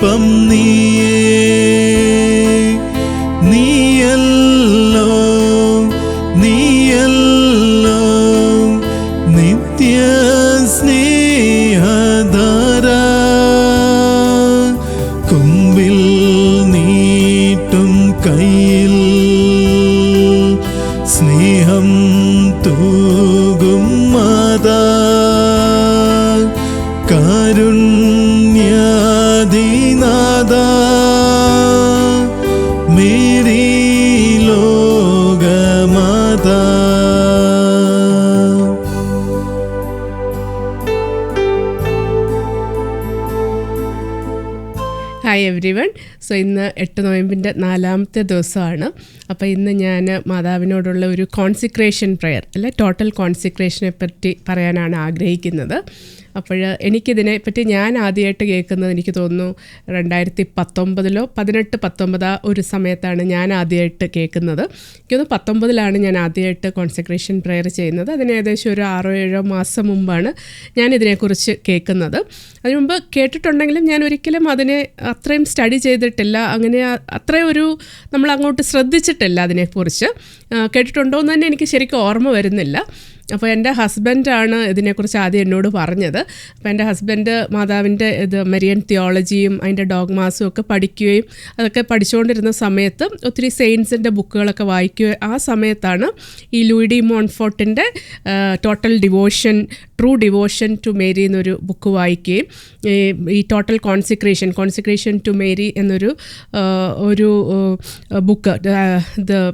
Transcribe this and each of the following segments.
ദീപം നാലാമത്തെ ദിവസമാണ്. അപ്പോൾ ഇന്ന് ഞാൻ മാതാവിനോടുള്ള ഒരു കോൺസിക്രേഷൻ പ്രെയർ അല്ലെ ടോട്ടൽ കോൺസിക്രേഷനെ പറ്റി പറയാനാണ് ആഗ്രഹിക്കുന്നത്. അപ്പോൾ എനിക്കിതിനെ പറ്റി ഞാൻ ആദ്യമായിട്ട് കേൾക്കുന്നത് എനിക്ക് തോന്നുന്നു രണ്ടായിരത്തി പത്തൊമ്പതിലോ പതിനെട്ട് പത്തൊമ്പത് ആ ഒരു സമയത്താണ് ഞാൻ ആദ്യമായിട്ട് കേൾക്കുന്നത്. എനിക്കൊന്ന് പത്തൊമ്പതിലാണ് ഞാൻ ആദ്യമായിട്ട് കോൺസെൻട്രേഷൻ പ്രെയർ ചെയ്യുന്നത്. അതിന് ഏകദേശം ഒരു ആറോ ഏഴോ മാസം മുമ്പാണ് ഞാൻ ഇതിനെക്കുറിച്ച് കേൾക്കുന്നത്. അതിനു മുമ്പ് കേട്ടിട്ടുണ്ടെങ്കിലും ഞാൻ ഒരിക്കലും അതിനെ അത്രയും സ്റ്റഡി ചെയ്തിട്ടില്ല. അങ്ങനെ അത്രയും ഒരു നമ്മൾ അങ്ങോട്ട് ശ്രദ്ധിച്ചിട്ടില്ല അതിനെക്കുറിച്ച്. കേട്ടിട്ടുണ്ടോ എന്ന് തന്നെ എനിക്ക് ശരിക്കും ഓർമ്മ വരുന്നില്ല. അപ്പോൾ എന്റെ ഹസ്ബൻഡാണ് ഇതിനെക്കുറിച്ച് ആദ്യം എന്നോട് പറഞ്ഞത്. അപ്പോൾ എന്റെ ഹസ്ബൻഡ് മാതാവിന്റെ ഇത് മരിയൻ തിയോളജിയും അതിന്റെ ഡോഗ്മാസും ഒക്കെ പഠിക്കുകയും അതൊക്കെ പഠിച്ചുകൊണ്ടിരുന്ന സമയത്ത് ഒത്തിരി സെയിൻസിന്റെ ബുക്കുകളൊക്കെ വായിക്കുകയും ആ സമയത്താണ് ഈ Louis de മോൺഫോർട്ടിന്റെ total devotion true devotion to Mary എന്നൊരു ബുക്ക് വായിക്കുകയും ഈ total consecration consecration to Mary എന്നൊരു ഒരു ബുക്ക്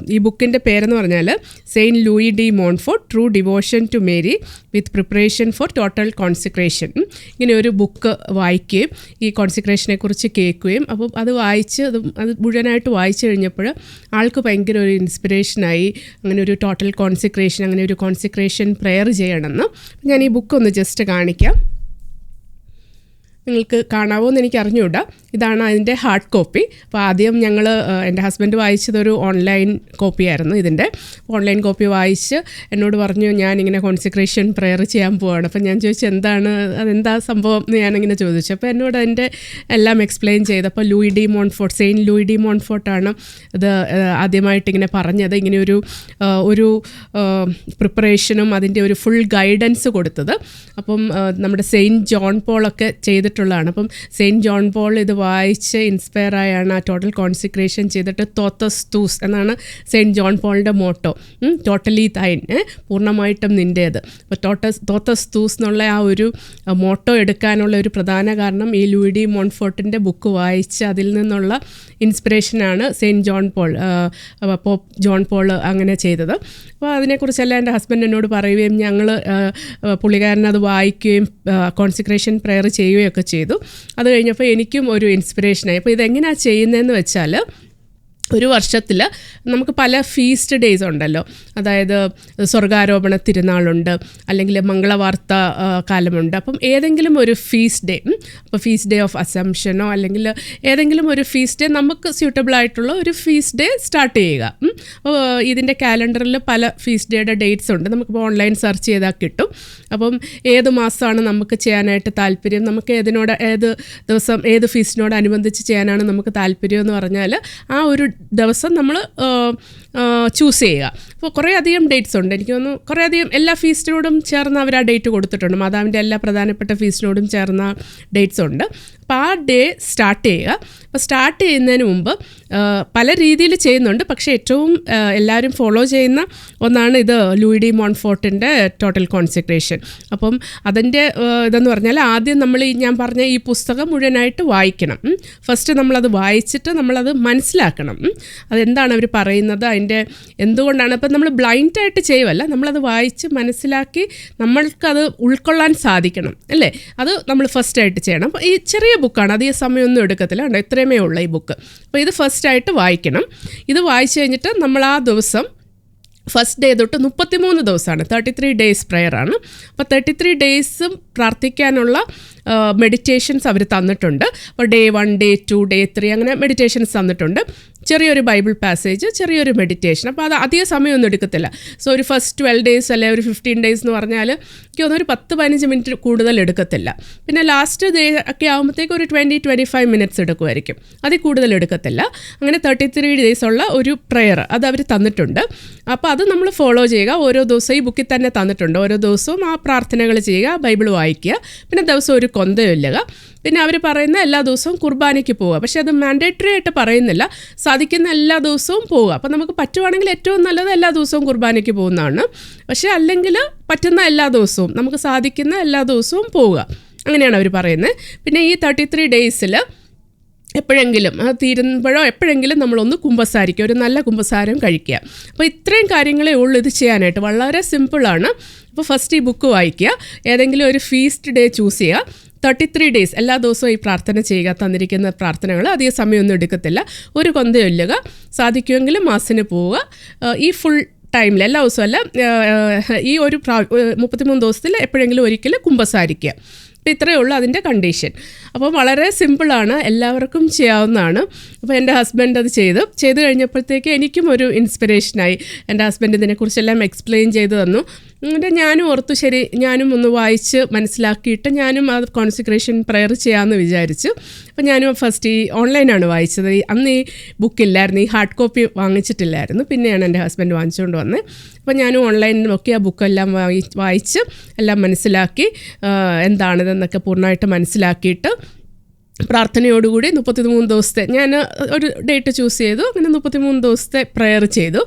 ഈ ബുക്കിന്റെ പേരെന്ന് പറഞ്ഞാൽ saint Louis de Montfort true devotion to Mary with preparation for total consecration ഇങ്ങനെ ഒരു ബുക്ക് വായിക്കുകയും ഈ കോൺസിക്രേഷനെ കുറിച്ച് കേൾക്കുകയും അപ്പം അത് വായിച്ച് അത് അത് മുഴുവനായിട്ട് വായിച്ചു കഴിഞ്ഞപ്പോൾ ആൾക്ക് ഭയങ്കര ഒരു ഇൻസ്പിറേഷനായി അങ്ങനെ ഒരു ടോട്ടൽ കോൺസിക്രേഷൻ അങ്ങനെ ഒരു കോൺസിക്രേഷൻ പ്രെയർ ചെയ്യണമെന്ന്. ഞാൻ ഈ ബുക്ക് ഒന്ന് ജസ്റ്റ് കാണിക്കാം. നിങ്ങൾക്ക് കാണാവോ എന്ന് എനിക്ക് അറിഞ്ഞുകൂടാ. ഇതാണ് അതിന്റെ ഹാർഡ് കോപ്പി അപ്പോൾ ആദ്യം ഞങ്ങൾ എന്റെ ഹസ്ബൻഡ് വായിച്ചതൊരു ഓൺലൈൻ കോപ്പിയായിരുന്നു ഇതിന്റെ. ഓൺലൈൻ കോപ്പി വായിച്ച് എന്നോട് പറഞ്ഞു ഞാൻ ഞാനിങ്ങനെ കോൺസെൻട്രേഷൻ പ്രെയർ ചെയ്യാൻ പോവാണ്. അപ്പോൾ ഞാൻ ചോദിച്ചു എന്താണ് അതെന്താ സംഭവം? എന്ന് ഞാനിങ്ങനെ ചോദിച്ചു. അപ്പോൾ എന്നോട് അതിന്റെ എല്ലാം എക്സ്പ്ലെയിൻ ചെയ്തപ്പോൾ Louis de Montfort saint Louis de മോൺഫോർട്ടാണ് ഇത് ആദ്യമായിട്ട് ഇങ്ങനെ പറഞ്ഞത്. ഇങ്ങനെ ഒരു ഒരു പ്രിപ്പറേഷനും അതിന്റെ ഒരു ഫുൾ ഗൈഡൻസ് കൊടുത്തത്. അപ്പം നമ്മുടെ സെയിന്റ് ജോൺ പോളൊക്കെ ചെയ്തിട്ടുള്ളതാണ്. അപ്പം സെയിന്റ് ജോൺ പോൾ ഇത് വായിച്ച് ഇൻസ്പയർ ആയാണ് ആ ടോട്ടൽ കോൺസിക്രേഷൻ ചെയ്തിട്ട് തോത്തസ് തൂസ് എന്നാണ് സെയിന്റ് ജോൺ പോളിന്റെ മോട്ടോ ടോട്ടലി തൈൻ പൂർണമായിട്ടും നിന്റേത് അപ്പോൾ ടോട്ടസ് തോത്തസ് തൂസ് എന്നുള്ള ആ ഒരു മോട്ടോ എടുക്കാനുള്ള ഒരു പ്രധാന കാരണം ഈ ലൂയിഡി മോൺഫോർട്ടിന്റെ ബുക്ക് വായിച്ച് അതിൽ നിന്നുള്ള ഇൻസ്പിറേഷനാണ് saint John Paul pope John Paul അങ്ങനെ ചെയ്തത്. അപ്പോൾ അതിനെക്കുറിച്ചെല്ലാം എന്റെ ഹസ്ബൻഡ് എന്നോട് പറയുകയും ഞങ്ങൾ പുള്ളിക്കാരൻ അത് വായിക്കുകയും കോൺസിക്രേഷൻ പ്രെയർ ചെയ്യുകയൊക്കെ ചെയ്തു. അത് കഴിഞ്ഞപ്പോൾ എനിക്കും ഒരു ഇൻസ്പിറേഷനായി അപ്പോൾ ഇതെങ്ങനെയാണ് ചെയ്യുന്നതെന്ന് വെച്ചാൽ ഒരു വർഷത്തിൽ നമുക്ക് പല ഫീസ്റ്റ് ഡേയ്സ് ഉണ്ടല്ലോ. അതായത് സ്വർഗാരോപണ തിരുനാളുണ്ട് അല്ലെങ്കിൽ മംഗളവാർത്ത കാലമുണ്ട്. അപ്പം ഏതെങ്കിലും ഒരു ഫീസ്റ്റ് ഡേ അപ്പോൾ ഫീസ്റ്റ് ഡേ ഓഫ് അസംഷനോ അല്ലെങ്കിൽ ഏതെങ്കിലും ഒരു ഫീസ്റ്റ് ഡേ നമുക്ക് സ്യൂട്ടബിൾ ആയിട്ടുള്ള ഒരു ഫീസ്റ്റ് ഡേ സ്റ്റാർട്ട് ചെയ്യുക. അപ്പോൾ ഇതിന്റെ കാലണ്ടറിൽ പല ഫീസ്റ്റ് ഡേയുടെ ഡേറ്റ്സ് ഉണ്ട്. നമുക്കിപ്പോൾ ഓൺലൈൻ സെർച്ച് ചെയ്താൽ കിട്ടും. അപ്പം ഏത് മാസമാണ് നമുക്ക് ചെയ്യാനായിട്ട് താല്പര്യം? നമുക്ക് ഏതിനോട് ഏത് ദിവസം ഏത് ഫീസ്റ്റിനോട് അനുബന്ധിച്ച് ചെയ്യാനാണ് നമുക്ക് താല്പര്യം എന്ന് പറഞ്ഞാൽ ആ ഒരു ദിവസം നമ്മൾ ചൂസ് ചെയ്യുക. അപ്പോൾ കുറേ അധികം ഡേറ്റ്സ് ഉണ്ട്. എനിക്ക് തോന്നുന്നു കുറേ അധികം എല്ലാ ഫീസ്റ്റിനോടും ചേർന്ന് അവർ ആ ഡേറ്റ് കൊടുത്തിട്ടുണ്ട്. മാതാവിന്റെ എല്ലാ പ്രധാനപ്പെട്ട ഫീസ്റ്റിനോടും ചേർന്ന ഡേറ്റ്സ് ഉണ്ട്. അപ്പോൾ ഡേ സ്റ്റാർട്ട് ചെയ്യുക. അപ്പോൾ സ്റ്റാർട്ട് ചെയ്യുന്നതിന് മുമ്പ് പല രീതിയിൽ ചെയ്യുന്നുണ്ട്. പക്ഷേ ഏറ്റവും എല്ലാവരും ഫോളോ ചെയ്യുന്ന ഒന്നാണ് ഇത് ലൂയിഡി മോൺഫോർട്ടിന്റെ ടോട്ടൽ കോൺസെൻട്രേഷൻ അപ്പം അതിന്റെ ഇതെന്ന് പറഞ്ഞാൽ ആദ്യം നമ്മൾ ഈ ഞാൻ പറഞ്ഞ ഈ പുസ്തകം മുഴുവനായിട്ട് വായിക്കണം. ഫസ്റ്റ് നമ്മളത് വായിച്ചിട്ട് നമ്മളത് മനസ്സിലാക്കണം. അതെന്താണ് അവർ പറയുന്നത്? അതിന്റെ എന്തുകൊണ്ടാണ്? ഇപ്പം നമ്മൾ ബ്ലൈൻഡായിട്ട് ചെയ്യുമല്ല നമ്മളത് വായിച്ച് മനസ്സിലാക്കി നമ്മൾക്കത് ഉൾക്കൊള്ളാൻ സാധിക്കണം. അല്ലേ? അത് നമ്മൾ ഫസ്റ്റായിട്ട് ചെയ്യണം. അപ്പോൾ ഈ ചെറിയ ബുക്കാണ്. അധികം സമയമൊന്നും എടുക്കത്തില്ല. കണ്ടോ? ഇത്രയുമേ ഉള്ള ഈ ബുക്ക്. അപ്പോൾ ഇത് ഫസ്റ്റ് ആയിട്ട് വായിക്കണം. ഇത് വായിച്ചു കഴിഞ്ഞിട്ട് നമ്മൾ ആ ദിവസം ഫസ്റ്റ് ഡേ തൊട്ട് മുപ്പത്തിമൂന്ന് ദിവസമാണ്. തേർട്ടി ത്രീ ഡേയ്സ് പ്രെയറാണ് അപ്പോൾ തേർട്ടി ത്രീ ഡേയ്സും പ്രാർത്ഥിക്കാനുള്ള മെഡിറ്റേഷൻസ് അവർ തന്നിട്ടുണ്ട്. അപ്പോൾ day one day two day three അങ്ങനെ മെഡിറ്റേഷൻസ് തന്നിട്ടുണ്ട്. ചെറിയൊരു ബൈബിൾ പാസേജ് ചെറിയൊരു മെഡിറ്റേഷൻ. അപ്പോൾ അത് അധിക സമയമൊന്നും എടുക്കത്തില്ല. സോ ഒരു ഫസ്റ്റ് ട്വൽവ് ഡേയ്സ് അല്ലെ ഒരു ഫിഫ്റ്റീൻ ഡേയ്സ് എന്ന് പറഞ്ഞാൽ എനിക്ക് തോന്നുന്നു ഒരു പത്ത് പതിനഞ്ച് മിനിറ്റ് കൂടുതൽ എടുക്കത്തില്ല. പിന്നെ ലാസ്റ്റ് ഡേ ഒക്കെ ആകുമ്പോഴത്തേക്ക് ഒരു ട്വന്റി ട്വന്റി ഫൈവ് മിനിറ്റ്സ് എടുക്കുമായിരിക്കും. അതിൽ കൂടുതൽ എടുക്കത്തില്ല. അങ്ങനെ തേർട്ടി ത്രീ ഡേയ്സ് ഉള്ള ഒരു പ്രെയർ അത് അവർ തന്നിട്ടുണ്ട്. അപ്പോൾ അത് നമ്മൾ ഫോളോ ചെയ്യുക. ഓരോ ദിവസവും ഈ ബുക്കിൽ തന്നെ തന്നിട്ടുണ്ട്. ഓരോ ദിവസവും ആ പ്രാർത്ഥനകൾ ചെയ്യുക ബൈബിൾ വായിക്കുക. പിന്നെ ദിവസം ഒരു കൊന്ത ചൊല്ലുക പിന്നെ അവർ പറയുന്ന എല്ലാ ദിവസവും കുർബാനയ്ക്ക് പോവുക. പക്ഷേ അത് മാൻഡേറ്ററി ആയിട്ട് പറയുന്നില്ല. സാധിക്കുന്ന എല്ലാ ദിവസവും പോവുക. അപ്പോൾ നമുക്ക് പറ്റുവാണെങ്കിൽ ഏറ്റവും നല്ലത് എല്ലാ ദിവസവും കുർബാനയ്ക്ക് പോകുന്നതാണ്. പക്ഷേ അല്ലെങ്കിൽ പറ്റുന്ന എല്ലാ ദിവസവും നമുക്ക് സാധിക്കുന്ന എല്ലാ ദിവസവും പോവുക. അങ്ങനെയാണ് അവർ പറയുന്നത് പിന്നെ ഈ തേർട്ടി ത്രീ ഡേയ്സിൽ എപ്പോഴെങ്കിലും അത് തീരുമ്പോഴോ എപ്പോഴെങ്കിലും നമ്മളൊന്ന് കുമ്പസാരിക്കുക. ഒരു നല്ല കുമ്പസാരം കഴിക്കുക. അപ്പോൾ ഇത്രയും കാര്യങ്ങളേ ഉള്ളൂ ഇത് ചെയ്യാനായിട്ട്. വളരെ സിമ്പിളാണ് അപ്പോൾ ഫസ്റ്റ് ഈ ബുക്ക് വായിക്കുക. ഏതെങ്കിലും ഒരു ഫീസ്റ്റ് ഡേ ചൂസ് ചെയ്യുക. തേർട്ടി ത്രീ ഡേയ്സ് എല്ലാ ദിവസവും ഈ പ്രാർത്ഥന ചെയ്യുക തന്നിരിക്കുന്ന പ്രാർത്ഥനകൾ അധികം സമയമൊന്നും എടുക്കത്തില്ല. ഒരു കൊന്ത ഒല്ലുക സാധിക്കുമെങ്കിൽ മാസിന് പോവുക. ഈ ഫുൾ ടൈമിൽ എല്ലാ ദിവസവും അല്ല ഈ ഒരു പ്രാ മുപ്പത്തിമൂന്ന് ദിവസത്തിൽ എപ്പോഴെങ്കിലും ഒരിക്കൽ കുമ്പസാരിക്കുക. അപ്പോൾ ഇത്രയേ ഉള്ളൂ അതിന്റെ കണ്ടീഷൻ അപ്പോൾ വളരെ സിമ്പിളാണ് എല്ലാവർക്കും ചെയ്യാവുന്നതാണ്. അപ്പോൾ എന്റെ ഹസ്ബൻഡ് അത് ചെയ്തു. ചെയ്തു കഴിഞ്ഞപ്പോഴത്തേക്ക് എനിക്കും ഒരു ഇൻസ്പിറേഷനായി. എന്റെ ഹസ്ബൻഡ് ഇതിനെക്കുറിച്ചെല്ലാം എക്സ്പ്ലെയിൻ ചെയ്തു തന്നു. എന്നിട്ട് ഞാനും ഓർത്തു ശരി ഞാനും ഒന്ന് വായിച്ച് മനസ്സിലാക്കിയിട്ട് ഞാനും ആ കോൺസെൻട്രേഷൻ പ്രെയർ ചെയ്യാമെന്ന് വിചാരിച്ചു. അപ്പോൾ ഞാനും ഫസ്റ്റ് ഈ ഓൺലൈനാണ് വായിച്ചത്. അന്ന് ഈ ബുക്കില്ലായിരുന്നു ഈ ഹാർഡ് കോപ്പി വാങ്ങിച്ചിട്ടില്ലായിരുന്നു. പിന്നെയാണ് എന്റെ ഹസ്ബൻഡ് വാങ്ങിച്ചുകൊണ്ട് വന്നത് അപ്പോൾ ഞാനും ഓൺലൈനിൽ നോക്കി ആ ബുക്കെല്ലാം വായി വായിച്ച് എല്ലാം മനസ്സിലാക്കി എന്താണിതെന്നൊക്കെ പൂർണമായിട്ട് മനസ്സിലാക്കിയിട്ട് പ്രാർത്ഥനയോടുകൂടി മുപ്പത്തിമൂന്ന് ദിവസത്തെ ഞാൻ ഒരു ഡേറ്റ് ചൂസ് ചെയ്തു. അങ്ങനെ മുപ്പത്തിമൂന്ന് ദിവസത്തെ പ്രെയർ ചെയ്തു.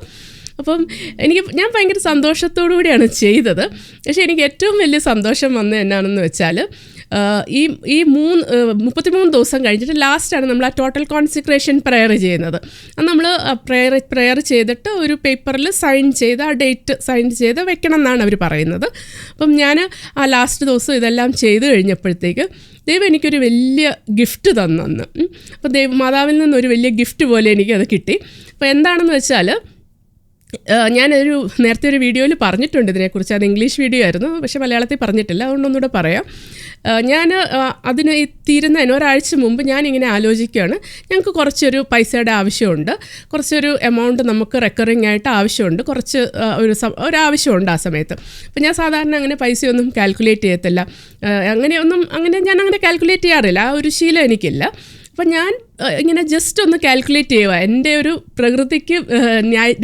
അപ്പം എനിക്ക് ഞാൻ ഭയങ്കര സന്തോഷത്തോടു കൂടിയാണ് ചെയ്തത്. പക്ഷേ എനിക്ക് ഏറ്റവും വലിയ സന്തോഷം വന്നത് എന്നാണെന്ന് വെച്ചാൽ ഈ ഈ മൂന്ന് മുപ്പത്തിമൂന്ന് ദിവസം കഴിഞ്ഞിട്ട് ലാസ്റ്റാണ് നമ്മൾ ആ ടോട്ടൽ കോൺസിക്രേഷൻ പ്രെയർ ചെയ്യുന്നത്. നമ്മൾ പ്രെയർ പ്രെയർ ചെയ്തിട്ട് ഒരു പേപ്പറിൽ സൈൻ ചെയ്ത് ആ ഡേറ്റ് സൈൻ ചെയ്ത് വെക്കണം എന്നാണ് അവർ പറയുന്നത്. അപ്പം ഞാൻ ആ ലാസ്റ്റ് ദിവസം ഇതെല്ലാം ചെയ്ത് കഴിഞ്ഞപ്പോഴത്തേക്ക് ദൈവം എനിക്കൊരു വലിയ ഗിഫ്റ്റ് തന്നു അപ്പോൾ ദൈവ മാതാവിൽ നിന്നൊരു വലിയ ഗിഫ്റ്റ് പോലെ എനിക്കത് കിട്ടി. അപ്പോൾ എന്താണെന്ന് വെച്ചാൽ ഞാനൊരു നേരത്തെ ഒരു വീഡിയോയിൽ പറഞ്ഞിട്ടുണ്ട് ഇതിനെക്കുറിച്ച്. അത് ഇംഗ്ലീഷ് വീഡിയോ ആയിരുന്നു പക്ഷേ മലയാളത്തിൽ പറഞ്ഞിട്ടില്ല. അതുകൊണ്ടൊന്നുകൂടെ പറയാം. ഞാൻ അതിന് തീരുന്നതിന് ഒരാഴ്ച മുമ്പ് ഞാനിങ്ങനെ ആലോചിക്കുകയാണ്. ഞങ്ങൾക്ക് കുറച്ചൊരു പൈസയുടെ ആവശ്യമുണ്ട്. കുറച്ചൊരു എമൗണ്ട് നമുക്ക് റെക്കറിങ് ആയിട്ട് ആവശ്യമുണ്ട്. കുറച്ച് ഒരു ഒരാവശ്യമുണ്ട് ആ സമയത്ത്. അപ്പം ഞാൻ സാധാരണ അങ്ങനെ പൈസയൊന്നും കാൽക്കുലേറ്റ് ചെയ്യത്തില്ല. അങ്ങനെയൊന്നും അങ്ങനെ ഞാൻ അങ്ങനെ കാൽക്കുലേറ്റ് ചെയ്യാറില്ല. ആ ഒരു ശീലം എനിക്കില്ല. അപ്പം ഞാൻ ഇങ്ങനെ ജസ്റ്റ് ഒന്ന് കാൽക്കുലേറ്റ് ചെയ്യുക. എന്റെ ഒരു പ്രകൃതിക്ക്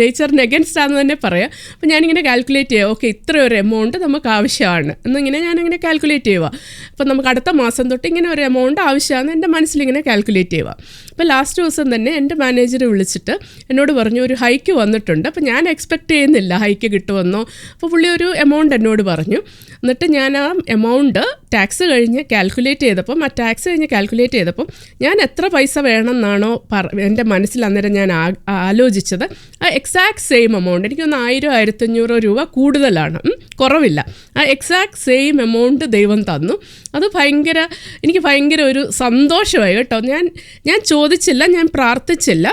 നേച്ചറിന് എഗൻസ്റ്റ് ആണെന്ന് തന്നെ പറയാം. അപ്പം ഞാനിങ്ങനെ കാൽക്കുലേറ്റ് ചെയ്യുക. ഓക്കെ ഇത്ര ഒരു എമൗണ്ട് നമുക്ക് ആവശ്യമാണ്. എന്നിങ്ങനെ ഞാനിങ്ങനെ കാൽക്കുലേറ്റ് ചെയ്യുക. അപ്പം നമുക്ക് അടുത്ത മാസം തൊട്ട് ഇങ്ങനെ ഒരു എമൗണ്ട് ആവശ്യമാണ്. എന്റെ മനസ്സിലിങ്ങനെ കാൽക്കുലേറ്റ് ചെയ്യുക. അപ്പോൾ ലാസ്റ്റ് ദിവസം തന്നെ എന്റെ മാനേജർ വിളിച്ചിട്ട് എന്നോട് പറഞ്ഞു ഒരു ഹൈക്ക് വന്നിട്ടുണ്ട്. അപ്പോൾ ഞാൻ എക്സ്പെക്റ്റ് ചെയ്യുന്നില്ല ഹൈക്ക് കിട്ടുമെന്നോ. അപ്പോൾ പുള്ളി ഒരു എമൗണ്ട് എന്നോട് പറഞ്ഞു. എന്നിട്ട് ഞാൻ ആ എമൗണ്ട് ടാക്സ് കഴിഞ്ഞ് കാൽക്കുലേറ്റ് ചെയ്തപ്പം ആ ടാക്സ് കഴിഞ്ഞ് കാൽക്കുലേറ്റ് ചെയ്തപ്പം ഞാൻ എത്ര പൈസ വേണമെന്നാണോ പറ എന്റെ മനസ്സിൽ അന്നേരം ഞാൻ ആലോചിച്ചത്. ആ എക്സാക്ട് സെയിം എമൗണ്ട് എനിക്കൊന്ന് ആയിരം ആയിരത്തഞ്ഞൂറോ രൂപ കൂടുതലാണ്. കുറവില്ല. ആ എക്സാക്ട് സെയിം എമൗണ്ട് ദൈവം തന്നു. അത് ഭയങ്കര എനിക്ക് ഭയങ്കര ഒരു സന്തോഷമായി കേട്ടോ. ഞാൻ ഞാൻ ചോദിച്ചില്ല ഞാൻ പ്രാർത്ഥിച്ചില്ല.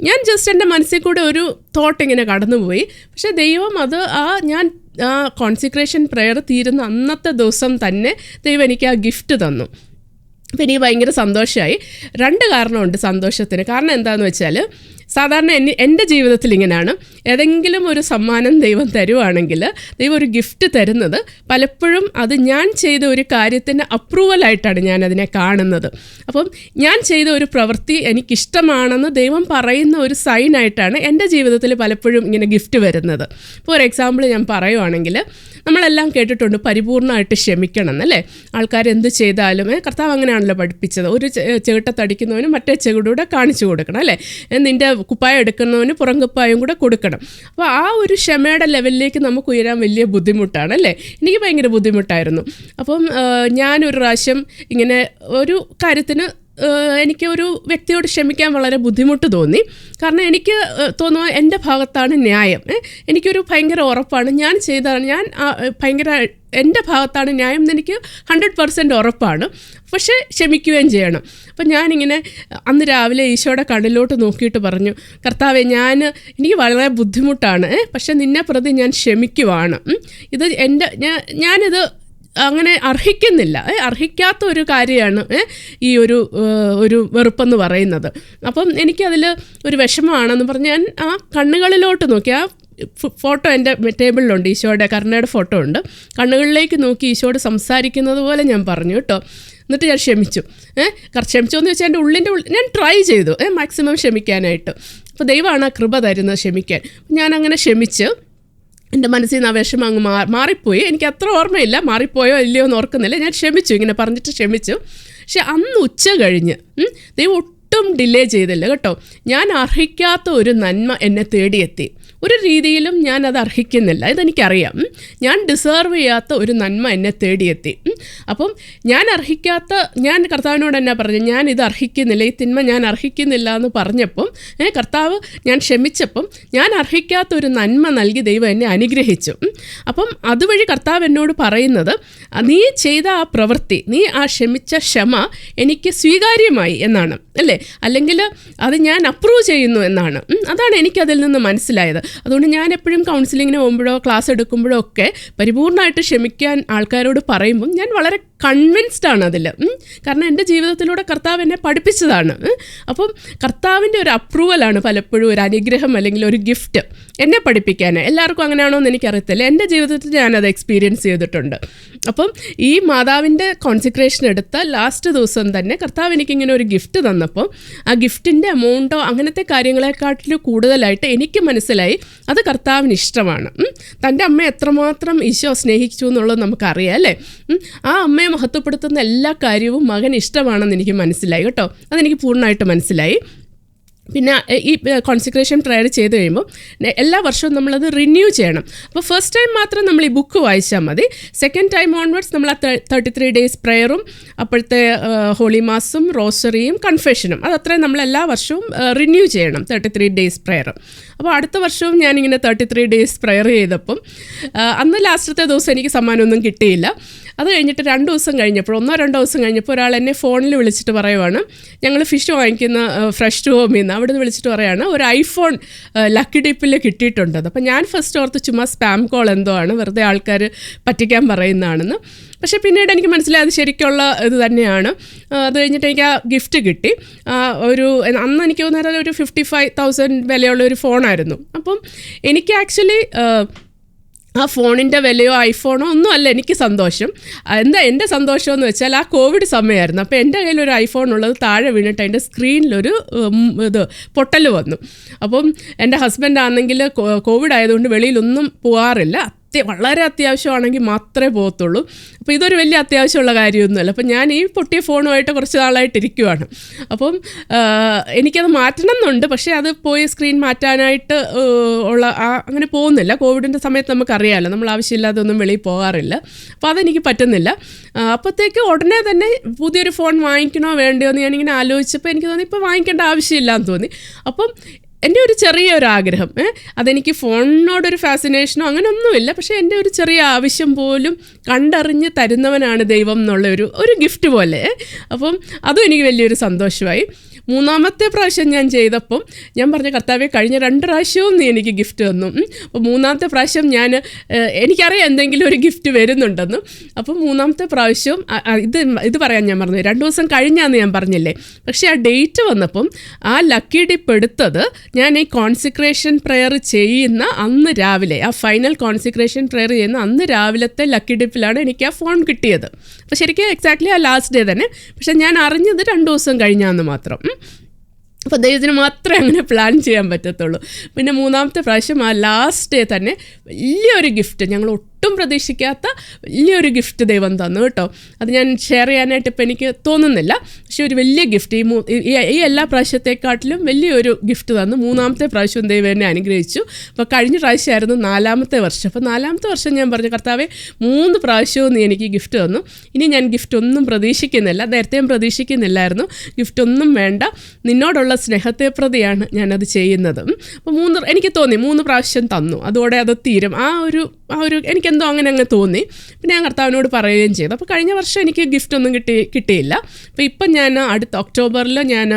ഞാൻ ജസ്റ്റ് എന്റെ മനസ്സിൽ കൂടെ ഒരു തോട്ട് ഇങ്ങനെ കടന്നുപോയി. പക്ഷേ ദൈവം അത് ആ ഞാൻ ആ കോൺസിക്രേഷൻ പ്രെയർ തീരുന്ന അന്നത്തെ ദിവസം തന്നെ ദൈവം എനിക്ക് ആ ഗിഫ്റ്റ് തന്നു. അപ്പം എനിക്ക് ഭയങ്കര സന്തോഷമായി രണ്ട് കാരണമുണ്ട് സന്തോഷത്തിന്. കാരണം എന്താണെന്ന് വെച്ചാൽ സാധാരണ എന്നെ എന്റെ ജീവിതത്തിൽ ഇങ്ങനെയാണ്. ഏതെങ്കിലും ഒരു സമ്മാനം ദൈവം തരുവാണെങ്കിൽ ദൈവം ഒരു ഗിഫ്റ്റ് തരുന്നത് പലപ്പോഴും അത് ഞാൻ ചെയ്ത ഒരു കാര്യത്തിന്റെ അപ്രൂവലായിട്ടാണ് ഞാൻ അതിനെ കാണുന്നത്. അപ്പം ഞാൻ ചെയ്ത ഒരു പ്രവൃത്തി എനിക്കിഷ്ടമാണെന്ന് ദൈവം പറയുന്ന ഒരു സൈനായിട്ടാണ് എന്റെ ജീവിതത്തിൽ പലപ്പോഴും ഇങ്ങനെ ഗിഫ്റ്റ് വരുന്നത്. ഇപ്പോൾ ഒരു എക്സാമ്പിൾ ഞാൻ പറയുവാണെങ്കിൽ നമ്മളെല്ലാം കേട്ടിട്ടുണ്ട് പരിപൂർണമായിട്ട് ക്ഷമിക്കണം എന്നല്ലേ ആൾക്കാർ എന്ത് ചെയ്താലും കർത്താവ് അങ്ങനെയാണല്ലോ പഠിപ്പിച്ചത്. ഒരു ചേട്ടത്തടിക്കുന്നവനും മറ്റേ ചെകിടൂടെ കാണിച്ചു കൊടുക്കണം അല്ലേ? നിന്റെ കുപ്പായം എടുക്കുന്നവന് പുറം കുപ്പായം കൂടെ കൊടുക്കണം. അപ്പോൾ ആ ഒരു ക്ഷമയുടെ ലെവലിലേക്ക് നമുക്ക് ഉയരാൻ വലിയ ബുദ്ധിമുട്ടാണ് അല്ലേ? എനിക്ക് ഭയങ്കര ബുദ്ധിമുട്ടായിരുന്നു. അപ്പം ഞാനൊരു പ്രാവശ്യം ഇങ്ങനെ ഒരു കാര്യത്തിന് ഏഹ് എനിക്ക് ഒരു വ്യക്തിയോട് ക്ഷമിക്കാൻ വളരെ ബുദ്ധിമുട്ട് തോന്നി. കാരണം എനിക്ക് തോന്നുന്നു എന്റെ ഭാഗത്താണ് ന്യായം? എനിക്കൊരു ഭയങ്കര ഉറപ്പാണ്. ഞാൻ ചെയ്താണ് ഞാൻ ഭയങ്കര എന്റെ ഭാഗത്താണ് ന്യായം എന്ന് എനിക്ക് ഹൺഡ്രഡ് പെർസെന്റ് ഉറപ്പാണ്. പക്ഷേ ക്ഷമിക്കുകയും ചെയ്യണം. അപ്പം ഞാനിങ്ങനെ അന്ന് രാവിലെ ഈശോയുടെ കണ്ണിലോട്ട് നോക്കിയിട്ട് പറഞ്ഞു കർത്താവെ ഞാൻ എനിക്ക് വളരെ ബുദ്ധിമുട്ടാണ്. പക്ഷേ നിന്നെ പ്രതി ഞാൻ ക്ഷമിക്കുവാണ്. ഇത് എന്റെ ഞാനിത് അങ്ങനെ അർഹിക്കുന്നില്ല. അർഹിക്കാത്ത ഒരു കാര്യമാണ് ഈ ഒരു ഒരു വെറുപ്പെന്ന് പറയുന്നത്. അപ്പം എനിക്കതിൽ ഒരു വിഷമമാണെന്ന് പറഞ്ഞ് ഞാൻ ആ കണ്ണുകളിലോട്ട് നോക്കി. ആ ഫോട്ടോ എന്റെ ടേബിളിലുണ്ട് ഈശോയുടെ കരുണയുടെ ഫോട്ടോ ഉണ്ട്. കണ്ണുകളിലേക്ക് നോക്കി ഈശോയോട് സംസാരിക്കുന്നത് പോലെ ഞാൻ പറഞ്ഞു കേട്ടോ. എന്നിട്ട് ഞാൻ ക്ഷമിച്ചു. ഏഹ് ക്ഷമിച്ചോ എന്ന് വെച്ചാൽ എന്റെ ഉള്ളിന്റെ ഉള്ളിൽ ഞാൻ ട്രൈ ചെയ്തു. ഏഹ് മാക്സിമം ക്ഷമിക്കാനായിട്ട്. അപ്പോൾ ദൈവമാണ് ആ കൃപ തരുന്നത് ക്ഷമിക്കാൻ. ഞാൻ അങ്ങനെ ക്ഷമിച്ച് എന്റെ മനസ്സിൽ നിന്ന് ആ വിഷമം അങ്ങ് മാ മാറിപ്പോയി. എനിക്ക് അത്ര ഓർമ്മയില്ല. മാറിപ്പോയോ ഇല്ലയോ എന്ന് ഓർക്കുന്നില്ല. ഞാൻ ക്ഷമിച്ചു ഇങ്ങനെ പറഞ്ഞിട്ട് ക്ഷമിച്ചു. പക്ഷെ അന്ന് ഉച്ച കഴിഞ്ഞ് ദൈവം ഒട്ടും ഡിലേ ചെയ്തില്ല. കേട്ടോ? ഞാൻ അർഹിക്കാത്ത ഒരു നന്മ എന്നെ തേടിയെത്തി. ഒരു രീതിയിലും ഞാൻ അത് അർഹിക്കുന്നില്ല. ഇതെനിക്കറിയാം. ഞാൻ ഡിസേർവ് ചെയ്യാത്ത ഒരു നന്മ എന്നെ തേടിയെത്തി. അപ്പം ഞാൻ അർഹിക്കാത്ത ഞാൻ കർത്താവിനോട് എന്നാ പറഞ്ഞു ഞാൻ ഇത് അർഹിക്കുന്നില്ല. ഈ തിന്മ ഞാൻ അർഹിക്കുന്നില്ല എന്ന് പറഞ്ഞപ്പം കർത്താവ് ഞാൻ ക്ഷമിച്ചപ്പം ഞാൻ അർഹിക്കാത്ത ഒരു നന്മ നൽകി ദൈവം എന്നെ അനുഗ്രഹിച്ചു. അപ്പം അതുവഴി കർത്താവ് എന്നോട് പറയുന്നത് നീ ചെയ്ത ആ പ്രവൃത്തി നീ ആ ക്ഷമിച്ച ക്ഷമ എനിക്ക് സ്വീകാര്യമായി എന്നാണ്. അല്ലേ? അല്ലെങ്കിൽ അത് ഞാൻ അപ്രൂവ് ചെയ്യുന്നു എന്നാണ്. അതാണ് എനിക്കതിൽ നിന്ന് മനസ്സിലായത്. അതുകൊണ്ട് ഞാൻ എപ്പോഴും കൗൺസിലിങ്ങിന് പോകുമ്പോഴോ ക്ലാസ് എടുക്കുമ്പോഴോ ഒക്കെ പരിപൂർണമായിട്ട് ക്ഷമിക്കാൻ ആൾക്കാരോട് പറയുമ്പം ഞാൻ വളരെ കൺവിൻസ്ഡ് ആണ് അതിൽ. കാരണം എന്റെ ജീവിതത്തിലൂടെ കർത്താവ് എന്നെ പഠിപ്പിച്ചതാണ്. അപ്പം കർത്താവിന്റെ ഒരു അപ്രൂവലാണ് പലപ്പോഴും ഒരു അനുഗ്രഹം അല്ലെങ്കിൽ ഒരു ഗിഫ്റ്റ് എന്നെ പഠിപ്പിക്കാൻ. എല്ലാവർക്കും അങ്ങനെയാണോ എന്ന് എനിക്കറിയത്തില്ല. എന്റെ ജീവിതത്തിൽ ഞാനത് എക്സ്പീരിയൻസ് ചെയ്തിട്ടുണ്ട്. അപ്പം ഈ മാതാവിന്റെ കോൺസിക്രേഷൻ എടുത്ത ലാസ്റ്റ് ദിവസം തന്നെ കർത്താവ് എനിക്കിങ്ങനെ ഒരു ഗിഫ്റ്റ് തന്നപ്പോൾ ആ ഗിഫ്റ്റിന്റെ എമൗണ്ടോ അങ്ങനത്തെ കാര്യങ്ങളെക്കാട്ടിലും കൂടുതലായിട്ട് എനിക്ക് മനസ്സിലായി അത് കർത്താവിന് ഇഷ്ടമാണ്. തന്റെ അമ്മ എത്രമാത്രം ഈശോ സ്നേഹിച്ചു എന്നുള്ളത് നമുക്കറിയാം അല്ലേ? ആ അമ്മയെ മഹത്വപ്പെടുത്തുന്ന എല്ലാ കാര്യവും മകൻ ഇഷ്ടമാണെന്ന് എനിക്ക് മനസ്സിലായി കേട്ടോ. അതെനിക്ക് പൂർണമായിട്ട് മനസ്സിലായി. പിന്നെ ഈ കോൺസിക്രേഷൻ പ്രയർ ചെയ്ത് കഴിയുമ്പോൾ എല്ലാ വർഷവും നമ്മളത് റിന്യൂ ചെയ്യണം. അപ്പോൾ ഫസ്റ്റ് ടൈം മാത്രം നമ്മൾ ഈ ബുക്ക് വായിച്ചാൽ മതി. സെക്കൻഡ് ടൈം ഓൺവേർഡ്സ് നമ്മൾ ആ തേർട്ടി ത്രീ ഡേയ്സ് പ്രയറും അപ്പോഴത്തെ ഹോളി മാസും റോസറിയും കൺഫെഷനും അത് അത്രയും നമ്മൾ എല്ലാ വർഷവും റിന്യൂ ചെയ്യണം തേർട്ടി ത്രീ ഡേയ്സ് പ്രയർ അപ്പോൾ അടുത്ത വർഷവും ഞാനിങ്ങനെ തേർട്ടി ത്രീ ഡേയ്സ് പ്രയർ ചെയ്തപ്പം അന്ന് ലാസ്റ്റത്തെ ദിവസം എനിക്ക് സമ്മാനമൊന്നും കിട്ടിയില്ല. അത് കഴിഞ്ഞിട്ട് രണ്ട് ദിവസം കഴിഞ്ഞപ്പോൾ ഒന്നോ രണ്ടോ ദിവസം കഴിഞ്ഞപ്പോൾ ഒരാൾ എന്നെ ഫോണിൽ വിളിച്ചിട്ട് പറയുവാണ് ഞങ്ങൾ ഫിഷ് വാങ്ങിക്കുന്ന ഫ്രഷ് ടു ഹോമിൽ നിന്ന് അവിടെ നിന്ന് വിളിച്ചിട്ട് പറയുകയാണ് ഒരു ഐഫോൺ ലക്കി ഡിപ്പിൽ കിട്ടിയിട്ടുണ്ടത് അപ്പം ഞാൻ ഫസ്റ്റ് ഓർത്ത് ചുമ്മാ സ്പാം കോൾ എന്തോ ആണ് വെറുതെ ആൾക്കാർ പറ്റിക്കാൻ പറയുന്നതാണെന്ന്. പക്ഷേ പിന്നീട് എനിക്ക് മനസ്സിലായി അത് ശരിക്കുള്ള ഇത് തന്നെയാണ്. അത് കഴിഞ്ഞിട്ട് എനിക്ക് ആ ഗിഫ്റ്റ് കിട്ടി. ഒരു അന്ന് എനിക്ക് തോന്നുന്നത് ഒരു ഫിഫ്റ്റി ഫൈവ് തൗസൻഡ് വിലയുള്ള ഒരു ഫോണായിരുന്നു അപ്പം എനിക്ക് ആക്ച്വലി ആ ഫോണിന്റെ വിലയോ ഐഫോണോ ഒന്നും അല്ല എനിക്ക് സന്തോഷം. എന്താ എന്റെ സന്തോഷം എന്ന് വെച്ചാൽ ആ കോവിഡ് സമയമായിരുന്നു. അപ്പോൾ എന്റെ കയ്യിൽ ഒരു ഐഫോൺ ഉള്ളത് താഴെ വീണിട്ട് അതിന്റെ സ്ക്രീനിലൊരു ഇത് പൊട്ടൽ വന്നു. അപ്പം എന്റെ ഹസ്ബൻഡ് ആണെങ്കിൽ കോവിഡ് ആയതുകൊണ്ട് വെളിയിലൊന്നും പോകാറില്ല അത്യ വളരെ അത്യാവശ്യമാണെങ്കിൽ മാത്രമേ പോകത്തുള്ളൂ. അപ്പോൾ ഇതൊരു വലിയ അത്യാവശ്യമുള്ള കാര്യമൊന്നുമല്ല. അപ്പം ഞാൻ ഈ പൊട്ടിയ ഫോണുമായിട്ട് കുറച്ച് നാളായിട്ട് ഇരിക്കുവാണ്. അപ്പം എനിക്കത് മാറ്റണം എന്നുണ്ട് പക്ഷേ അത് പോയി സ്ക്രീൻ മാറ്റാനായിട്ട് ഉള്ള ആ അങ്ങനെ പോകുന്നില്ല. കോവിഡിന്റെ സമയത്ത് നമുക്കറിയാമല്ലോ. നമ്മൾ ആവശ്യമില്ലാതെ ഒന്നും വെളിയിൽ പോകാറില്ല. അപ്പോൾ അതെനിക്ക് പറ്റുന്നില്ല. അപ്പോഴത്തേക്ക് ഉടനെ തന്നെ പുതിയൊരു ഫോൺ വാങ്ങിക്കണോ വേണ്ടയോ എന്ന് ഞാനിങ്ങനെ ആലോചിച്ചപ്പോൾ എനിക്ക് തോന്നി ഇപ്പോൾ വാങ്ങിക്കേണ്ട ആവശ്യമില്ല എന്ന് തോന്നി. അപ്പം എന്റെ ഒരു ചെറിയ ഒരു ആഗ്രഹം. അതെനിക്ക് ഫോണിനോടൊരു ഫാസിനേഷനോ അങ്ങനെയൊന്നുമില്ല പക്ഷേ എന്റെ ഒരു ചെറിയ ആവശ്യം പോലും കണ്ടറിഞ്ഞ് തരുന്നവനാണ് ദൈവം എന്നുള്ള ഒരു ഒരു ഗിഫ്റ്റ് പോലെ. അപ്പം അതും എനിക്ക് വലിയൊരു സന്തോഷമായി. മൂന്നാമത്തെ പ്രാവശ്യം ഞാൻ ചെയ്തപ്പം ഞാൻ പറഞ്ഞ കർത്താവെ കഴിഞ്ഞ രണ്ട് പ്രാവശ്യവും നീ എനിക്ക് ഗിഫ്റ്റ് തന്നു. അപ്പോൾ മൂന്നാമത്തെ പ്രാവശ്യം ഞാൻ എനിക്കറിയാം എന്തെങ്കിലും ഒരു ഗിഫ്റ്റ് വരുന്നുണ്ടെന്ന്. അപ്പോൾ മൂന്നാമത്തെ പ്രാവശ്യം ഇത് ഇത് പറയാൻ ഞാൻ പറഞ്ഞു രണ്ട് ദിവസം കഴിഞ്ഞാന്ന് ഞാൻ പറഞ്ഞില്ലേ? പക്ഷേ ആ ഡേറ്റ് വന്നപ്പം ആ ലക്കി ഡിപ്പ് എടുത്തത് ഞാൻ ഈ കോൺസിക്രേഷൻ പ്രെയർ ചെയ്യുന്ന അന്ന് രാവിലെ ആ ഫൈനൽ കോൺസിക്രേഷൻ പ്രെയർ ചെയ്യുന്ന അന്ന് രാവിലത്തെ ലക്കി ഡിപ്പിലാണ് എനിക്ക് ആ ഫോൺ കിട്ടിയത്. അപ്പോൾ ശരിക്കും എക്സാക്ട്ലി ആ ലാസ്റ്റ് ഡേ തന്നെ. പക്ഷേ ഞാൻ അറിഞ്ഞത് രണ്ട് ദിവസം കഴിഞ്ഞാന്ന് മാത്രം. അപ്പോൾ ദൈവത്തിന് മാത്രമേ അങ്ങനെ പ്ലാൻ ചെയ്യാൻ പറ്റത്തുള്ളൂ. പിന്നെ മൂന്നാമത്തെ പ്രാവശ്യം ആ ലാസ്റ്റ് ഡേ തന്നെ വലിയൊരു ഗിഫ്റ്റ് ഞങ്ങൾ ഒട്ടും പ്രതീക്ഷിക്കാത്ത വലിയൊരു ഗിഫ്റ്റ് ദൈവം തന്നു കേട്ടോ. അത് ഞാൻ ഷെയർ ചെയ്യാനായിട്ട് ഇപ്പം എനിക്ക് തോന്നുന്നില്ല. പക്ഷേ ഒരു വലിയ ഗിഫ്റ്റ് ഈ മൂ- ഈ എല്ലാ പ്രാവശ്യത്തെക്കാട്ടിലും വലിയൊരു ഗിഫ്റ്റ് തന്നു. മൂന്നാമത്തെ പ്രാവശ്യം ദൈവം എന്നെ അനുഗ്രഹിച്ചു. അപ്പോൾ കഴിഞ്ഞ പ്രാവശ്യമായിരുന്നു നാലാമത്തെ വർഷം. അപ്പോൾ നാലാമത്തെ വർഷം ഞാൻ പറഞ്ഞു കർത്താവെ മൂന്ന് പ്രാവശ്യവും നീ എനിക്ക് ഗിഫ്റ്റ് തന്നു. ഇനി ഞാൻ ഗിഫ്റ്റ് ഒന്നും പ്രതീക്ഷിക്കുന്നില്ല. നേരത്തെയും പ്രതീക്ഷിക്കുന്നില്ലായിരുന്നു. ഗിഫ്റ്റ് ഒന്നും വേണ്ട. നിന്നോടുള്ള സ്നേഹത്തെ പ്രതിയാണ് ഞാനത് ചെയ്യുന്നത്. അപ്പോൾ മൂന്ന് എനിക്ക് തോന്നി മൂന്ന് പ്രാവശ്യം തന്നു. അതോടെ അത് തീരും. ആ ഒരു ആ ഒരു എനിക്കെന്തോ അങ്ങനെ അങ്ങ് തോന്നി. പിന്നെ ഞാൻ കർത്താവിനോട് പറയുകയും ചെയ്തു. അപ്പോൾ കഴിഞ്ഞ വർഷം എനിക്ക് ഗിഫ്റ്റ് ഒന്നും കിട്ടി കിട്ടിയില്ല. അപ്പോൾ ഇപ്പം ഞാൻ അടുത്ത ഒക്ടോബറിൽ ഞാൻ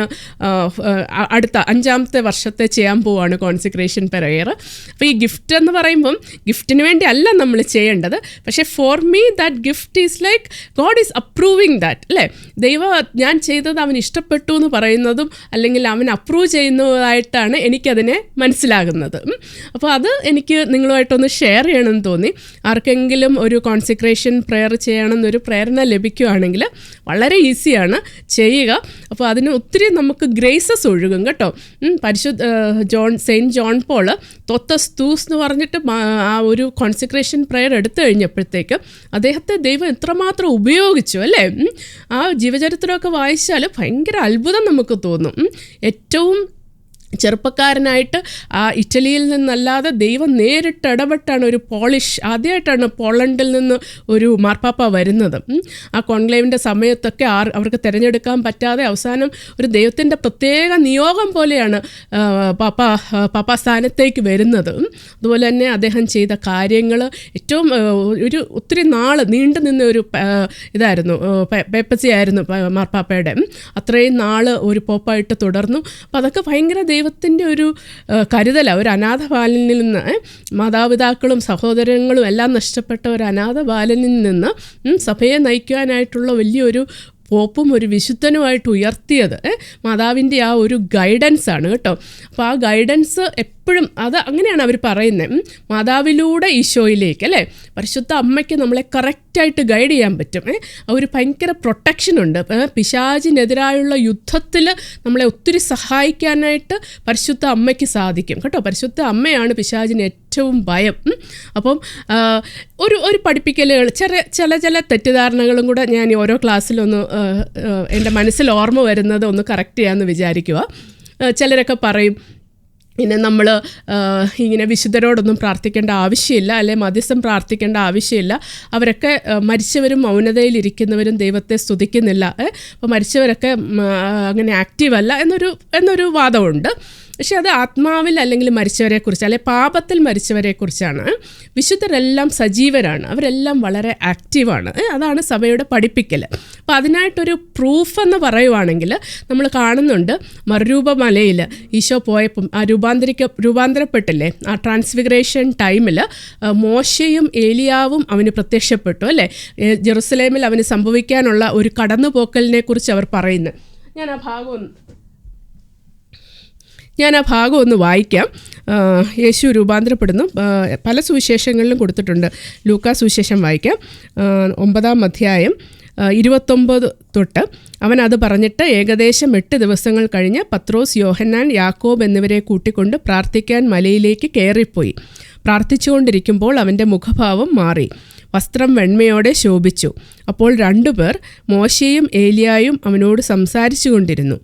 അടുത്ത അഞ്ചാമത്തെ വർഷത്തെ ചെയ്യാൻ പോവാണ് കോൺസിക്രേഷൻ പെരയർ അപ്പോൾ ഈ ഗിഫ്റ്റ് എന്ന് പറയുമ്പം ഗിഫ്റ്റിന് വേണ്ടി അല്ല നമ്മൾ ചെയ്യേണ്ടത്. പക്ഷേ for me that gift is like God is approving that അല്ലേ? ദൈവം ഞാൻ ചെയ്തത് അവൻ ഇഷ്ടപ്പെട്ടു എന്ന് പറയുന്നതും അല്ലെങ്കിൽ അവൻ അപ്രൂവ് ചെയ്യുന്നതായിട്ടാണ് എനിക്കതിനെ മനസ്സിലാകുന്നത്. അപ്പോൾ അത് എനിക്ക് നിങ്ങളുമായിട്ടൊന്ന് ഷെയർ ചെയ്യണമെന്ന് തോന്നി. ആർക്കെങ്കിലും ഒരു കോൺസിക്രേഷൻ പ്രെയർ ചെയ്യണമെന്നൊരു പ്രേരണ ലഭിക്കുകയാണെങ്കിൽ വളരെ ഈസിയാണ് ചെയ്യുക. അപ്പോൾ അതിന് ഒത്തിരി നമുക്ക് ഗ്രേസസ് ഒഴുകും കേട്ടോ. പരിശുദ്ധ John saint John Paul totus tuus എന്ന് പറഞ്ഞിട്ട് ആ ഒരു കോൺസിക്രേഷൻ പ്രെയർ എടുത്തു കഴിഞ്ഞപ്പോഴത്തേക്ക് അദ്ദേഹത്തെ ദൈവം എത്രമാത്രം ഉപയോഗിച്ചു അല്ലേ? ആ ജീവചരിത്രമൊക്കെ വായിച്ചാൽ ഭയങ്കര അത്ഭുതം നമുക്ക് തോന്നും. ഏറ്റവും ചെറുപ്പക്കാരനായിട്ട് ആ ഇറ്റലിയിൽ നിന്നല്ലാതെ ദൈവം നേരിട്ട് ഇടപെട്ടാണ് ഒരു പോളിഷ് ആദ്യമായിട്ടാണ് പോളണ്ടിൽ നിന്ന് ഒരു മാർപ്പാപ്പ വരുന്നത്. ആ കോൺക്ലേവിന്റെ സമയത്തൊക്കെ ആർ അവർക്ക് തിരഞ്ഞെടുക്കാൻ പറ്റാതെ അവസാനം ഒരു ദൈവത്തിന്റെ പ്രത്യേക നിയോഗം പോലെയാണ് പാപ്പ പാപ്പ സ്ഥാനത്തേക്ക് വരുന്നത്. അതുപോലെ തന്നെ അദ്ദേഹം ചെയ്ത കാര്യങ്ങൾ ഏറ്റവും ഒരു ഒത്തിരി നാൾ നീണ്ടു നിന്ന ഒരു ഇതായിരുന്നു പേപ്പസി ആയിരുന്നു മാർപ്പാപ്പയുടെ. അത്രയും നാൾ ഒരു പോപ്പായിട്ട് തുടർന്നു. അപ്പോൾ അതൊക്കെ ഭയങ്കര ദൈവത്തിന്റെ ഒരു കരുതല ഒരു അനാഥ ബാലനിൽ നിന്ന് മാതാപിതാക്കളും സഹോദരങ്ങളും എല്ലാം നഷ്ടപ്പെട്ട ഒരു അനാഥ ബാലനിൽ നിന്ന് സഭയെ നയിക്കുവാനായിട്ടുള്ള വലിയൊരു പോപ്പും ഒരു വിശുദ്ധനുമായിട്ട് ഉയർത്തിയത് മാതാവിന്റെ ആ ഒരു ഗൈഡൻസ് ആണ് കേട്ടോ. അപ്പോൾ ആ ഗൈഡൻസ് എപ്പോഴും അത് അങ്ങനെയാണ് അവർ പറയുന്നത്. മാതാവിലൂടെ ഈശോയിലേക്ക് അല്ലേ? പരിശുദ്ധ അമ്മയ്ക്ക് നമ്മളെ കറക്റ്റായിട്ട് ഗൈഡ് ചെയ്യാൻ പറ്റും. ഒരു ഭയങ്കര പ്രൊട്ടക്ഷൻ ഉണ്ട്. പിശാചിനെതിരായുള്ള യുദ്ധത്തിൽ നമ്മളെ ഒത്തിരി സഹായിക്കാനായിട്ട് പരിശുദ്ധ അമ്മയ്ക്ക് സാധിക്കും. കേട്ടോ പരിശുദ്ധ അമ്മയാണ് പിശാചിന് ഏറ്റവും ഭയം. അപ്പം ഒരു ഒരു പഠിപ്പിക്കലുകൾ ചെറിയ ചില ചില തെറ്റിദ്ധാരണകളും കൂടെ ഞാൻ ഓരോ ക്ലാസ്സിലൊന്ന് എന്റെ മനസ്സിൽ ഓർമ്മ വരുന്നത് ഒന്ന് കറക്റ്റ് ചെയ്യാമെന്ന് വിചാരിക്കുക. ചിലരൊക്കെ പറയും പിന്നെ നമ്മൾ ഇങ്ങനെ വിശുദ്ധരോടൊന്നും പ്രാർത്ഥിക്കേണ്ട ആവശ്യമില്ല അല്ലെ മധ്യസ്ഥം പ്രാർത്ഥിക്കേണ്ട ആവശ്യമില്ല. അവരൊക്കെ മരിച്ചവരും മൗനതയിലിരിക്കുന്നവരും ദൈവത്തെ സ്തുതിക്കുന്നില്ല. അപ്പോൾ മരിച്ചവരൊക്കെ അങ്ങനെ ആക്റ്റീവ് അല്ല എന്നൊരു എന്നൊരു വാദമുണ്ട്. പക്ഷെ അത് ആത്മാവിൽ അല്ലെങ്കിൽ മരിച്ചവരെക്കുറിച്ച് അല്ലെ പാപത്തിൽ മരിച്ചവരെക്കുറിച്ചാണ്. വിശുദ്ധരെല്ലാം സജീവരാണ്. അവരെല്ലാം വളരെ ആക്റ്റീവാണ്. അതാണ് സഭയുടെ പഠിപ്പിക്കൽ അപ്പോൾ അതിനായിട്ടൊരു പ്രൂഫ് എന്ന് പറയുവാണെങ്കിൽ നമ്മൾ കാണുന്നുണ്ട് മറുരൂപ മലയിൽ ഈശോ പോയപ്പം ആ രൂപാന്തരിക്ക രൂപാന്തരപ്പെട്ടില്ലേ? ആ ട്രാൻസ്ഫിഗറേഷൻ ടൈമിൽ മോശയും ഏലിയാവും അവന് പ്രത്യക്ഷപ്പെട്ടു അല്ലേ? ജെറുസലേമിൽ അവന് സംഭവിക്കാനുള്ള ഒരു കടന്നുപോക്കലിനെ കുറിച്ച് അവർ പറയുന്നു. ഞാൻ ആ ഭാഗം ഞാൻ ആ ഭാഗം ഒന്ന് വായിക്കാം. യേശു രൂപാന്തരപ്പെടുന്നു. പല സുവിശേഷങ്ങളിലും കൊടുത്തിട്ടുണ്ട്. ലൂക്കാ സുവിശേഷം വായിക്കാം. ഒമ്പതാം അധ്യായം ഇരുപത്തൊമ്പത് തൊട്ട് അവൻ അത് പറഞ്ഞിട്ട് ഏകദേശം എട്ട് ദിവസങ്ങൾ കഴിഞ്ഞ് പത്രോസ് യോഹന്നാൻ യാക്കോബ് എന്നിവരെ കൂട്ടിക്കൊണ്ട് പ്രാർത്ഥിക്കാൻ മലയിലേക്ക് കയറിപ്പോയി. പ്രാർത്ഥിച്ചുകൊണ്ടിരിക്കുമ്പോൾ അവന്റെ മുഖഭാവം മാറി. വസ്ത്രം വെണ്മയോടെ ശോഭിച്ചു. അപ്പോൾ രണ്ടുപേർ മോശയും ഏലിയായും അവനോട് സംസാരിച്ചു കൊണ്ടിരുന്നു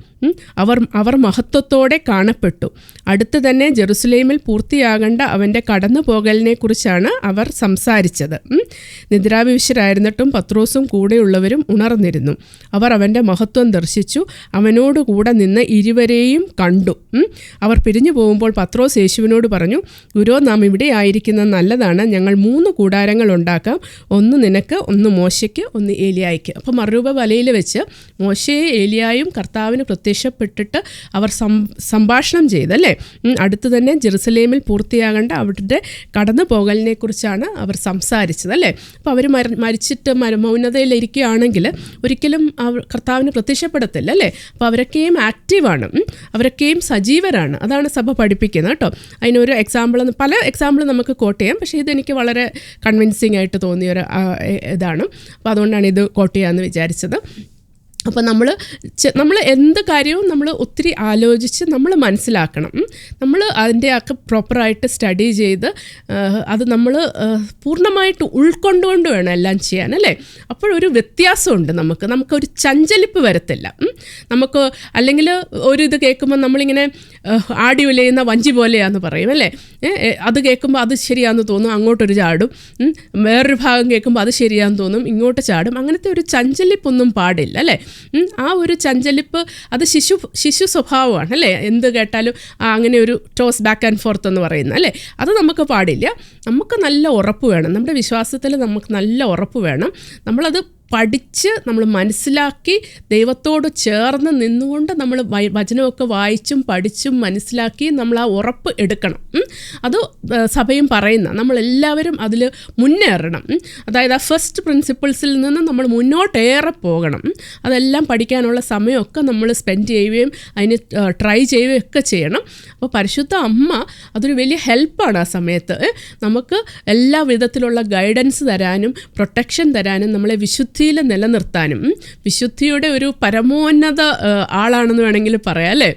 അവർ അവർ മഹത്വത്തോടെ കാണപ്പെട്ടു. അടുത്ത് തന്നെ ജെറുസലേമിൽ പൂർത്തിയാകേണ്ട അവന്റെ കടന്നു പോകലിനെക്കുറിച്ചാണ് അവർ സംസാരിച്ചത്. നിദ്രാവിവശരായിരുന്നിട്ടും പത്രോസും കൂടെയുള്ളവരും ഉണർന്നിരുന്നു. അവർ അവന്റെ മഹത്വം ദർശിച്ചു. അവനോട് കൂടെ നിന്ന് ഇരുവരെയും കണ്ടു. അവർ പിരിഞ്ഞു പോകുമ്പോൾ പത്രോസ് യേശുവിനോട് പറഞ്ഞു ഗുരു നാം ഇവിടെ ആയിരിക്കുന്നത് നല്ലതാണ്. ഞങ്ങൾ മൂന്ന് കൂടാരങ്ങൾ ഉണ്ടാക്കാം. ഒന്ന് നിനക്ക് ഒന്ന് മോശയ്ക്ക് ഒന്ന് ഏലിയായിക്ക്. അപ്പോൾ മറുരൂപ വലയിൽ വെച്ച് മോശയെ ഏലിയായും കർത്താവിന് പ്രത്യക്ഷപ്പെട്ടിട്ട് അവർ സംഭാഷണം ചെയ്തല്ലേ? അടുത്ത് തന്നെ ജെറുസലേമിൽ പൂർത്തിയാകേണ്ട അവരുടെ കടന്നു പോകലിനെ കുറിച്ചാണ് അവർ സംസാരിച്ചത് അല്ലേ അപ്പോൾ അവർ മര മരിച്ചിട്ട് മര മൗനതയിലിരിക്കുകയാണെങ്കിൽ ഒരിക്കലും അവർ കർത്താവിന് പ്രത്യക്ഷപ്പെടത്തില്ല അല്ലേ അപ്പോൾ അവരൊക്കെയും ആക്റ്റീവാണ്. അവരൊക്കെയും സജീവരാണ്. അതാണ് സഭ പഠിപ്പിക്കുന്നത് കേട്ടോ. അതിനൊരു എക്സാമ്പിൾ പല എക്സാമ്പിൾ നമുക്ക് കോട്ട് ചെയ്യാം. പക്ഷേ ഇതെനിക്ക് വളരെ കൺവിൻസിങ് ആയിട്ട് തോന്നിയ ഒരു ഇതാണ്. അപ്പോൾ അതുകൊണ്ടാണ് ഇത് കോട്ട് ചെയ്യാമെന്ന് വിചാരിച്ചത്. അപ്പോൾ നമ്മൾ നമ്മൾ എന്ത് കാര്യവും നമ്മൾ ഒത്തിരി ആലോചിച്ച് നമ്മൾ മനസ്സിലാക്കണം. നമ്മൾ അതിന്റെ ഒക്കെ പ്രോപ്പറായിട്ട് സ്റ്റഡി ചെയ്ത് അത് നമ്മൾ പൂർണമായിട്ട് ഉൾക്കൊണ്ടുകൊണ്ട് വേണം എല്ലാം ചെയ്യാൻ അല്ലേ? അപ്പോഴൊരു വ്യത്യാസമുണ്ട് നമുക്ക്. നമുക്കൊരു ചഞ്ചലിപ്പ് വരത്തില്ല. നമുക്ക് അല്ലെങ്കിൽ ഒരു ഇത് കേൾക്കുമ്പോൾ നമ്മളിങ്ങനെ ആടി ഉലയുന്ന വഞ്ചി പോലെയാന്ന് പറയും അല്ലേ? അത് കേൾക്കുമ്പോൾ അത് ശരിയാന്ന് തോന്നും അങ്ങോട്ടൊരു ചാടും. വേറൊരു ഭാഗം കേൾക്കുമ്പോൾ അത് ശരിയാന്ന് തോന്നും ഇങ്ങോട്ട് ചാടും. അങ്ങനത്തെ ഒരു ചഞ്ചലിപ്പൊന്നും പാടില്ല അല്ലേ. ആ ഒരു ചഞ്ചലിപ്പ് അത് ശിശു ശിശു സ്വഭാവമാണ് അല്ലേ? എന്ത് കേട്ടാലും അങ്ങനെ ഒരു ടോസ് ബാക്ക് ആൻഡ് ഫോർത്ത് എന്ന് പറയുന്നത് അല്ലേ? അത് നമുക്ക് പാടില്ല. നമുക്ക് നല്ല ഉറപ്പ് വേണം. നമ്മുടെ വിശ്വാസത്തിൽ നമുക്ക് നല്ല ഉറപ്പ് വേണം. നമ്മളത് പഠിച്ച് നമ്മൾ മനസ്സിലാക്കി ദൈവത്തോട് ചേർന്ന് നിന്നുകൊണ്ട് നമ്മൾ വചനമൊക്കെ വായിച്ചും പഠിച്ചും മനസ്സിലാക്കി നമ്മൾ ആ ഉറപ്പ് എടുക്കണം. അത് സഭയും പറയുന്ന നമ്മളെല്ലാവരും അതിൽ മുന്നേറണം. അതായത് ആ ഫസ്റ്റ് പ്രിൻസിപ്പിൾസിൽ നിന്ന് നമ്മൾ മുന്നോട്ടേറെ പോകണം. അതെല്ലാം പഠിക്കാനുള്ള സമയമൊക്കെ നമ്മൾ സ്പെൻഡ് ചെയ്യുകയും അതിന് ട്രൈ ചെയ്യുകയും ഒക്കെ ചെയ്യണം. അപ്പോൾ പരിശുദ്ധ അമ്മ അതൊരു വലിയ ഹെൽപ്പാണ് ആ സമയത്ത്. നമുക്ക് എല്ലാ വിധത്തിലുള്ള ഗൈഡൻസ് തരാനും പ്രൊട്ടക്ഷൻ തരാനും നമ്മളെ വിശുദ്ധിയിൽ നിലനിർത്താനും വിശുദ്ധിയുടെ ഒരു പരമോന്നത ആളാണെന്ന് വേണമെങ്കിൽ പറയാം അല്ലേ?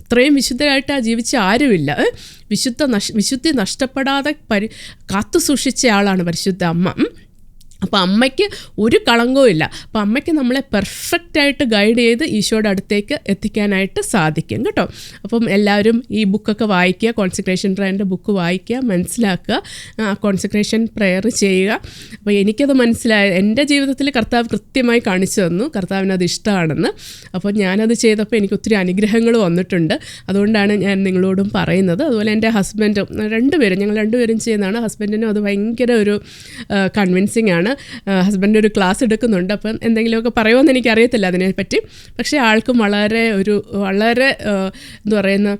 അത്രയും വിശുദ്ധരായിട്ട് ആ ജീവിച്ച ആരുമില്ല. വിശുദ്ധ നഷ് വിശുദ്ധി നഷ്ടപ്പെടാതെ പരി കാത്തു സൂക്ഷിച്ച ആളാണ് പരിശുദ്ധ അമ്മ. അപ്പോൾ അമ്മയ്ക്ക് ഒരു കളങ്കവും ഇല്ല. അപ്പോൾ അമ്മയ്ക്ക് നമ്മളെ പെർഫെക്റ്റായിട്ട് ഗൈഡ് ചെയ്ത് ഈശോയുടെ അടുത്തേക്ക് എത്തിക്കാനായിട്ട് സാധിക്കും കേട്ടോ. അപ്പം എല്ലാവരും ഈ ബുക്കൊക്കെ വായിക്കുക കോൺസെൻട്രേഷൻ പ്രയറിന്റെ ബുക്ക് വായിക്കുക മനസ്സിലാക്കുക കോൺസെൻട്രേഷൻ പ്രെയർ ചെയ്യുക. അപ്പോൾ എനിക്കത് മനസ്സിലായ എന്റെ ജീവിതത്തിൽ കർത്താവ് കൃത്യമായി കാണിച്ചു തന്നു കർത്താവിന് അത് ഇഷ്ടമാണെന്ന്. അപ്പോൾ ഞാനത് ചെയ്തപ്പോൾ എനിക്ക് ഒത്തിരി അനുഗ്രഹങ്ങൾ വന്നിട്ടുണ്ട്. അതുകൊണ്ടാണ് ഞാൻ നിങ്ങളോടും പറയുന്നത്. അതുപോലെ എന്റെ ഹസ്ബൻഡും രണ്ടുപേരും ഞങ്ങൾ രണ്ടുപേരും ചെയ്യുന്നതാണ്. ഹസ്ബൻഡിനും അത് ഭയങ്കര ഒരു കൺവിൻസിങ് ആണ്. ഹസ്ബൻഡ് ഒരു ക്ലാസ് എടുക്കുന്നുണ്ട്. അപ്പം എന്തെങ്കിലുമൊക്കെ പറയുമെന്ന് എനിക്കറിയത്തില്ല അതിനെപ്പറ്റി. പക്ഷേ ആൾക്കും വളരെ ഒരു വളരെ എന്താ പറയുന്ന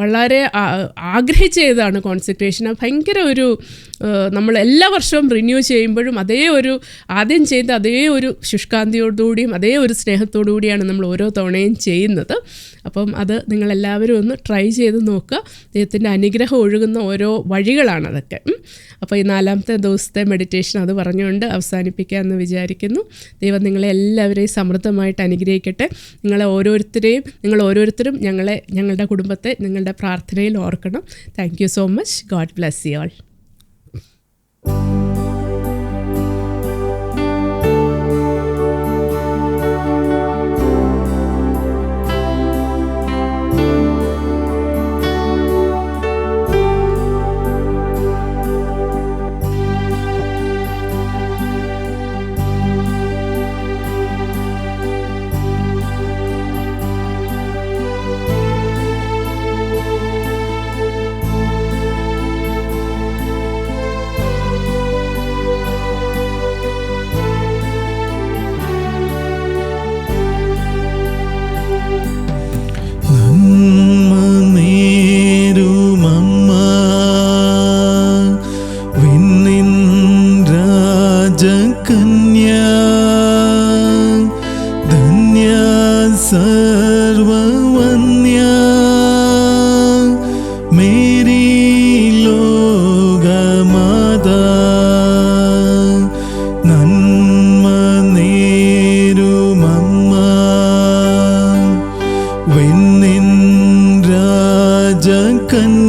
വളരെ ആഗ്രഹിച്ച് ചെയ്തതാണ് കോൺസെൻട്രേഷൻ ഭയങ്കര ഒരു നമ്മൾ എല്ലാ വർഷവും റിന്യൂ ചെയ്യുമ്പോഴും അതേ ഒരു ആദ്യം ചെയ്ത അതേ ഒരു ശുഷ്കാന്തിയോടുകൂടിയും അതേ ഒരു സ്നേഹത്തോടു കൂടിയാണ് നമ്മൾ ഓരോ തവണയും ചെയ്യുന്നത്. അപ്പം അത് നിങ്ങളെല്ലാവരും ഒന്ന് ട്രൈ ചെയ്ത് നോക്കുക. ദൈവത്തിന്റെ അനുഗ്രഹം ഒഴുകുന്ന ഓരോ വഴികളാണ് അതൊക്കെ. അപ്പോൾ ഈ നാലാമത്തെ ദിവസത്തെ മെഡിറ്റേഷൻ അത് പറഞ്ഞുകൊണ്ട് അവസാനിപ്പിക്കാമെന്ന് വിചാരിക്കുന്നു. ദൈവം നിങ്ങളെ എല്ലാവരെയും സമൃദ്ധമായിട്ട് അനുഗ്രഹിക്കട്ടെ. നിങ്ങളെ ഓരോരുത്തരെയും നിങ്ങൾ ഓരോരുത്തരും ഞങ്ങളെ ഞങ്ങളുടെ കുടുംബത്തെ നിങ്ങളുടെ പ്രാർത്ഥനയിൽ ഓർക്കണം. Thank so much God bless you all yakın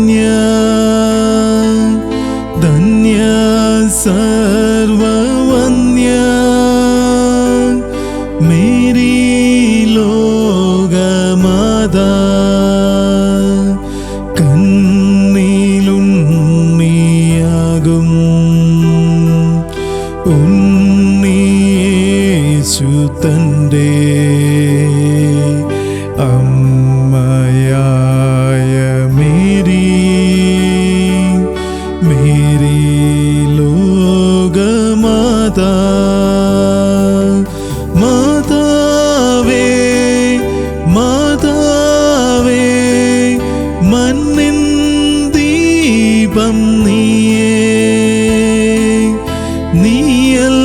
നീയല്ല